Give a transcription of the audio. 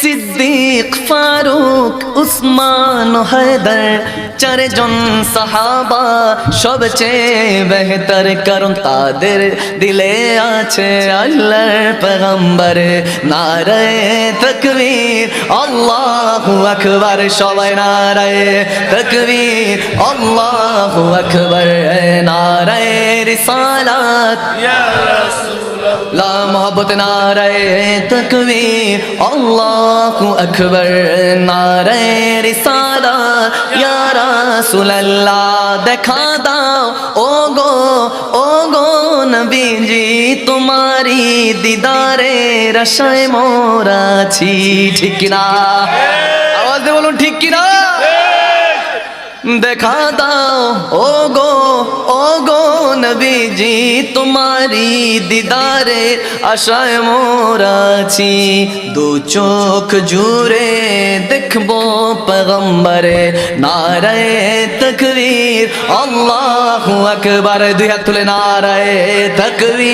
সিদ্দিক, ফারুক, উসমান, হায়দার, চারজন সাহাবা সবচেয়ে বেহতর, কারণ তাদের দিলে আছে আল্লাহর পেগম্বর নারায়ে তকবীর, আল্লাহু আকবার, সবাই নারায়ে তকবীর, আল্লাহু আকবার। নারায়ে রিসালাত। লা মোহব্বত নারায়ে তকবীর আল্লাহু আকবার নারায়ে রিসালাত ইয়া রাসূলুল্লাহ দেখা দাও ও গো ও গো নবীজি তোমারি দিদারে রসায় মোরাছি ঠিক না আওয়াজ দিয়ে বলুন ঠিক কি না দেখা দাও ও গো ও গো নবীজি তোমারি দিদারে আশায় মোরাছি দু চোখ জুড়ে দেখব পগম্বরে নারায় তকবীর। আল্লাহ আকবার। দুই হাত তুলে নারায় তকবীর।